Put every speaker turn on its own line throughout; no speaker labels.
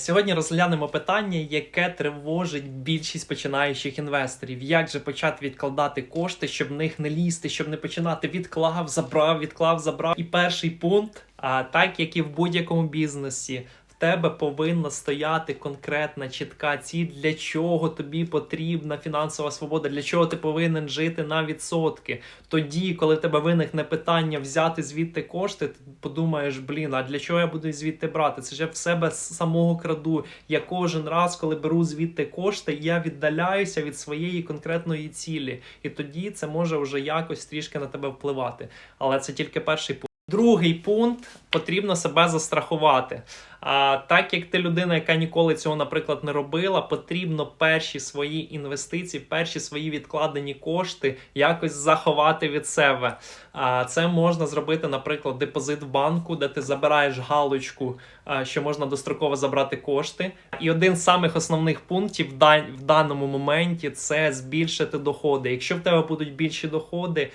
Сьогодні розглянемо питання, яке тривожить більшість починаючих інвесторів. Як же почати відкладати кошти, щоб в них не лізти, щоб не починати відклав, забрав, відклав, забрав. І перший пункт, а так як і в будь-якому бізнесі. Тебе повинна стояти конкретна чітка ціль, для чого тобі потрібна фінансова свобода, для чого ти повинен жити на відсотки. Тоді, коли в тебе виникне питання взяти звідти кошти, ти подумаєш, блін, а для чого я буду звідти брати? Це ж я в себе самого краду. Я кожен раз, коли беру звідти кошти, я віддаляюся від своєї конкретної цілі. І тоді це може вже якось трішки на тебе впливати. Але це тільки перший пункт. Другий пункт потрібно себе застрахувати. А так як ти людина, яка ніколи цього, наприклад, не робила, потрібно перші свої інвестиції, перші свої відкладені кошти якось заховати від себе. А це можна зробити, наприклад, депозит в банку, де ти забираєш галочку, що можна достроково забрати кошти. І один з самих основних пунктів в даному моменті це збільшити доходи. Якщо в тебе будуть більші доходи,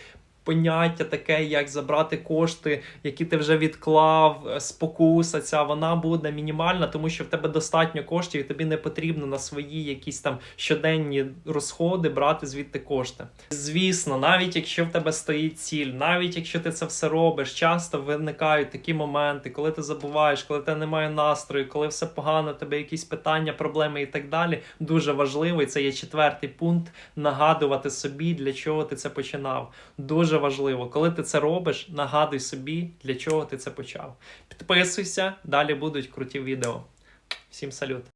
поняття таке, як забрати кошти, які ти вже відклав, е, спокуса ця, вона буде мінімальна, тому що в тебе достатньо коштів, і тобі не потрібно на свої якісь там щоденні розходи брати звідти кошти. Звісно, навіть якщо в тебе стоїть ціль, навіть якщо ти це все робиш, часто виникають такі моменти, коли ти забуваєш, коли тебе немає настрою, коли все погано, тебе якісь питання, проблеми і так далі. Дуже важливо, це є четвертий пункт нагадувати собі, для чого ти це починав. Дуже важливо, коли ти це робиш, нагадуй собі, для чого ти це почав. Підписуйся, далі будуть круті відео. Всім салют!